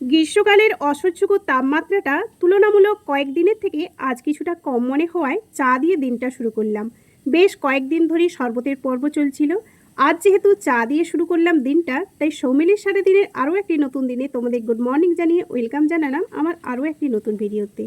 গ্রীষ্মকালের অসহ্যকর তাপমাত্রাটা তুলনামূলক কয়েকদিনের থেকে আজ কিছুটা কম মনে হওয়ায় চা দিয়ে দিনটা শুরু করলাম। বেশ কয়েকদিন ধরেই শরবতের পর্ব চলছিল। আজ যেহেতু চা দিয়ে শুরু করলাম দিনটা, তাই সৌমিলির সাথে দিনের আরও একটি নতুন দিনে তোমাদের গুড মর্নিং জানিয়ে ওয়েলকাম জানালাম আমার আরও একটি নতুন ভিডিওতে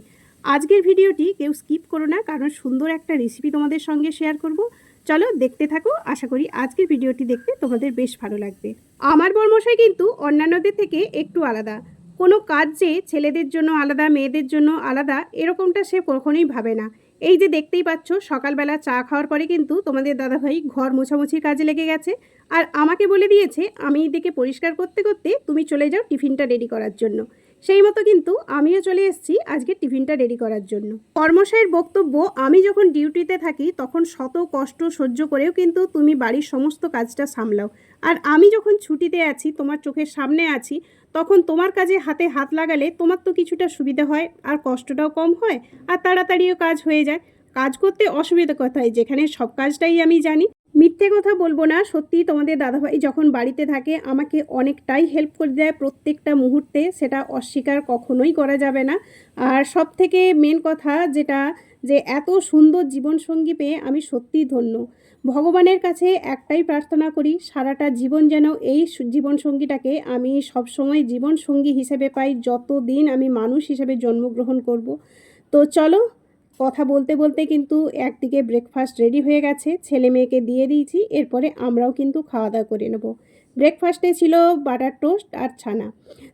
আজকের ভিডিওটি কেউ স্কিপ করো না, কারণ সুন্দর একটা রেসিপি তোমাদের সঙ্গে শেয়ার করব। চলো দেখতে থাকো, আশা করি আজকের ভিডিওটি দেখতে তোমাদের বেশ ভালো লাগবে। আমার বর্মশাই কিন্তু অন্যান্যদের থেকে একটু আলাদা। কোনো কাজ যে ছেলেদের জন্য আলাদা, মেয়েদের জন্য আলাদা, এরকমটা সে কখনোই ভাবে না। এই যে দেখতেই পাচ্ছ, সকালবেলা চা খাওয়ার পরে কিন্তু তোমাদের দাদাভাই ঘর মোছামুছির কাজে লেগে গেছে। আর আমাকে বলে দিয়েছে, আমি এদিকে পরিষ্কার করতে করতে তুমি চলে যাও টিফিনটা রেডি করার জন্য। সেই মতো কিন্তু আমিও চলে এসেছি আজকে টিফিনটা রেডি করার জন্য। কর্মশায়ের বক্তব্য, আমি যখন ডিউটিতে থাকি, তখন শত কষ্ট সহ্য করেও কিন্তু তুমি বাড়ির সমস্ত কাজটা সামলাও। আর আমি যখন ছুটিতে আছি, তোমার চোখের সামনে আছি, তখন তোমার কাজে হাতে হাত লাগালে তোমার তো কিছুটা সুবিধা হয়, আর কষ্টটাও কম হয়, আর তাড়াতাড়িও কাজ হয়ে যায়। কাজ করতে অসুবিধা কথাই যেখানে সব কাজটাই আমি জানি। মিথ্যে কথা বলব না সত্যি তোমাদের দাদাভাই যখন বাড়িতে থাকে আমাকে অনেকটাই হেল্প করে দেয় প্রত্যেকটা মুহূর্তে, সেটা অস্বীকার কখনোই করা যাবে না। আর সব থেকে মেন কথা যেটা, যে এত সুন্দর জীবনসঙ্গী পেয়ে আমি সত্যিই ধন্য। ভগবানের কাছে একটাই প্রার্থনা করি, সারাটা জীবন যেন এই জীবনসঙ্গীটাকে আমি সবসময় জীবনসঙ্গী হিসেবে পাই যত দিন আমি মানুষ হিসেবে জন্মগ্রহণ করব। তো চলো কথা বলতে বলতে কিন্তু একদিকে ব্রেকফাস্ট রেডি হয়ে গেছে, ছেলে মেয়েকে দিয়ে দিয়েছি, এরপরে আমরাও কিন্তু খাওয়া দাওয়া করে নেব। ব্রেকফাস্টে ছিল বাটার টোস্ট আর ছানা।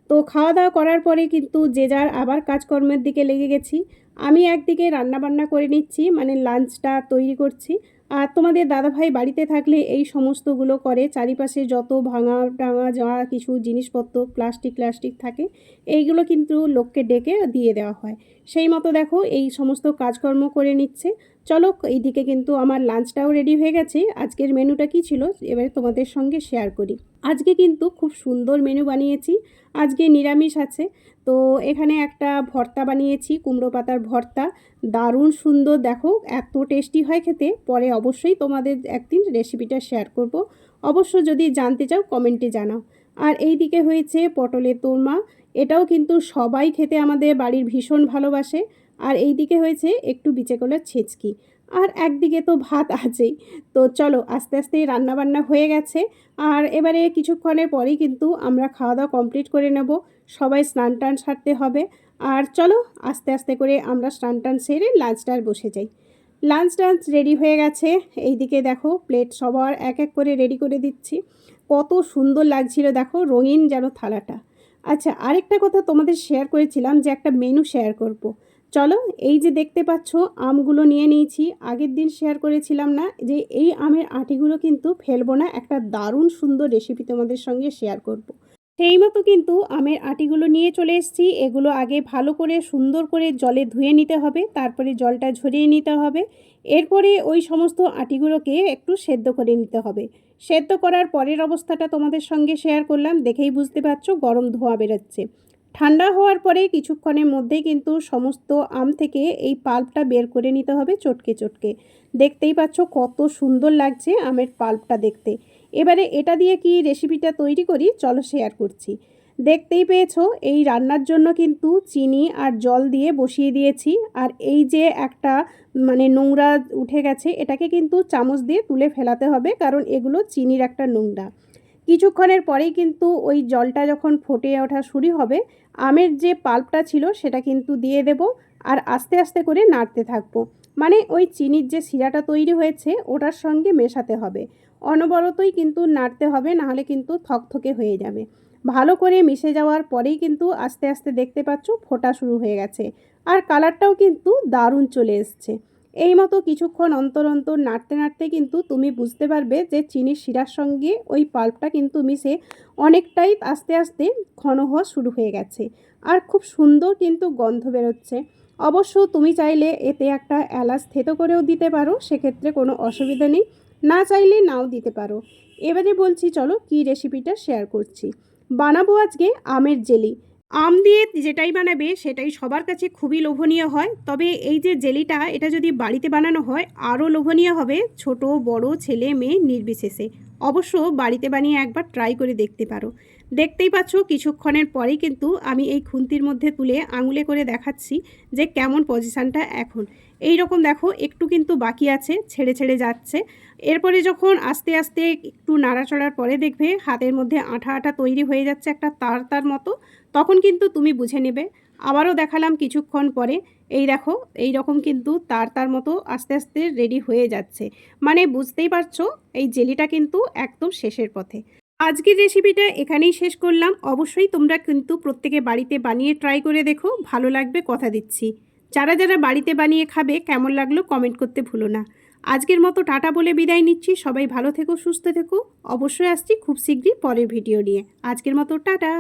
তো খাওয়া দাওয়া করার পরে কিন্তু যে যার আবার কাজকর্মের দিকে লেগে গেছি। আমি একদিকে রান্নাবান্না করে নিচ্ছি মানে লাঞ্চটা তৈরি করছি। আর তোমাদের দাদাভাই বাড়িতে থাকলে এই সমস্তগুলো করে, চারিপাশে যত ভাঙা টাঙা যা কিছু জিনিসপত্র, প্লাস্টিক প্লাস্টিক থাকে, এইগুলো কিন্তু লোককে ডেকে দিয়ে দেওয়া হয়। সেই মতো দেখো, এই সমস্ত কাজকর্ম করে নিচ্ছে। চলো, এইদিকে কিন্তু আমার লাঞ্চটাও রেডি হয়ে গেছে। আজকের মেনুটা কি ছিল? এবারে তোমাদের সঙ্গে শেয়ার করি। আজকে কিন্তু খুব সুন্দর মেনু বানিয়েছি। আজকে নিরামিষ আছে। তো এখানে একটা ভর্তা বানিয়েছি, কুমড়ো পাতার ভর্তা। দারুণ সুন্দর, দেখো, এত টেস্টি হয় খেতে। পরে অবশ্যই তোমাদের একদিন রেসিপিটা শেয়ার করব। অবশ্য যদি জানতে চাও কমেন্টে জানাও। আর এই দিকে হয়েছে পটলের তোরমা এটাও কিন্তু সবাই খেতে আমাদের বাড়ির ভীষণ ভালোবাসে। আর এই দিকে হয়েছে একটু বিচে কলার ছেচকি। আর একদিকে তো ভাত আছেই। তো চলো আস্তে আস্তে রান্না বান্না হয়ে গেছে। আর এবারে কিছুক্ষণের পরেই কিন্তু আমরা খাওয়া দাওয়া কমপ্লিট করে নেব। সবাই স্নান টান সারতে হবে। আর চলো আস্তে আস্তে করে আমরা স্নান টান সেরে লাঞ্চটার বসে যাই। লাঞ্চ টাঞ্চ রেডি হয়ে গেছে। এইদিকে দেখো প্লেট সবার এক এক করে রেডি করে দিচ্ছি। কত সুন্দর লাগছিল দেখো রঙিন যেন থালাটা। আচ্ছা আরেকটা কথা তোমাদের শেয়ার করেছিলাম যে একটা মেনু শেয়ার করব। চলো, এই যে দেখতে পাচ্ছ, আমগুলো নিয়ে নিয়েছি। আগের দিন শেয়ার করেছিলাম না যে, এই আমের আটিগুলো কিন্তু ফেলব না, একটা দারুণ সুন্দর রেসিপি তোমাদের সঙ্গে শেয়ার করব। সেই মতো কিন্তু আমের আটিগুলো নিয়ে চলে এসেছি। এগুলো আগে ভালো করে, সুন্দর করে জলে ধুয়ে নিতে হবে, তারপরে জলটা ঝরিয়ে নিতে হবে। এরপরে ওই সমস্ত আটিগুলোকে একটু সেদ্ধ করে নিতে হবে। সেদ্ধ করার পরের অবস্থাটা তোমাদের সঙ্গে শেয়ার করলাম, দেখেই বুঝতে পারছ, গরম ধোঁয়া বেরোচ্ছে। ঠান্ডা হওয়ার পরে কিছুক্ষণের মধ্যেই কিন্তু সমস্ত আম থেকে এই পাল্পটা বের করে নিতে হবে চটকে চটকে। দেখতেই পাচ্ছ কত সুন্দর লাগছে আমের পাল্পটা দেখতে। এবারে এটা দিয়ে কি রেসিপিটা তৈরি করি? চলো শেয়ার করছি। দেখতেই পেয়েছ এই রান্নার জন্য কিন্তু চিনি আর জল দিয়ে বসিয়ে দিয়েছি। আর এই যে একটা মানে নোংরা উঠে গেছে, এটাকে কিন্তু চামচ দিয়ে তুলে ফেলাতে হবে, কারণ এগুলো চিনির একটা নোংরা। কিছুক্ষণের পরেই কিন্তু ওই জলটা যখন ফুটে ওঠা শুরু হবে, আমের যে পাল্পটা ছিল সেটা কিন্তু দিয়ে দেব আর আস্তে আস্তে করে নাড়তে থাকব। মানে ওই চিনির যে শিরাটা তৈরি হয়েছে ওটার সঙ্গে মেশাতে হবে। অনবরতই কিন্তু নাড়তে হবে, নাহলে কিন্তু থকথকে হয়ে যাবে। ভালো করে মিশে যাওয়ার পরেই কিন্তু আস্তে আস্তে দেখতে পাচ্ছ ফোটা শুরু হয়ে গেছে। আর কালারটাও কিন্তু দারুণ চলে এসছে। এই মতো কিছুক্ষণ অন্তর অন্তর নাড়তে নাড়তে কিন্তু তুমি বুঝতে পারবে যে চিনির শিরার সঙ্গে ওই পাল্পটা কিন্তু মিশে অনেকটাই আস্তে আস্তে ঘন হওয়া শুরু হয়ে গেছে। আর খুব সুন্দর কিন্তু গন্ধ বেরোচ্ছে। অবশ্য তুমি চাইলে এতে একটা এলাচ থেতো করেও দিতে পারো, সেক্ষেত্রে কোনো অসুবিধা নেই। না চাইলে নাও দিতে পারো। এবারে বলছি, চলো কি রেসিপিটা শেয়ার করছি। বানাবো আজকে আমের জেলি। আম দিয়ে যেটাই বানাবে সেটাই সবার কাছে খুবই লোভনীয় হয়। তবে এই যে জেলিটা, এটা যদি বাড়িতে বানানো হয়, আরও লোভনীয় হবে ছোট, বড়, ছেলে, মেয়ে নির্বিশেষে। অবশ্য বাড়িতে বানিয়ে একবার ট্রাই করে দেখতে পারো। দেখতেই পাচ্ছ, কিছুক্ষণের পরেই কিন্তু আমি এই খুন্তির মধ্যে তুলে আঙুলে করে দেখাচ্ছি যে কেমন পজিশানটা এখন। এই রকম দেখো, একটু কিন্তু বাকি আছে, ছেড়ে ছেড়ে যাচ্ছে। এরপরে যখন আস্তে আস্তে একটু নাড়াচড়ার পরে দেখবে হাতের মধ্যে আঠা আঠা তৈরি হয়ে যাচ্ছে একটা তার তার মতো, তখন কিন্তু তুমি বুঝে নেবে। আবারও দেখালাম কিছুক্ষণ পরে, এই দেখো, এই রকম কিন্তু তার তার মতো আস্তে আস্তে রেডি হয়ে যাচ্ছে। মানে বুঝতেই পারছ, এই জেলিটা কিন্তু একদম শেষের পথে। আজকের রেসিপিটা এখানেই শেষ করলাম। অবশ্যই তোমরা কিন্তু প্রত্যেকে বাড়িতে বানিয়ে ট্রাই করে দেখো। ভালো লাগবে কথা দিচ্ছি। যারা যারা বাড়িতে বানিয়ে খাবে, কেমন লাগল কমেন্ট করতে ভুলো না। আজকের মতো টাটা বলে বিদায় নিচ্ছি। সবাই ভালো থেকো, সুস্থ থেকো। অবশ্যই আসছি খুব শীঘ্রই পরের ভিডিও নিয়ে। আজকের মতো টাটা।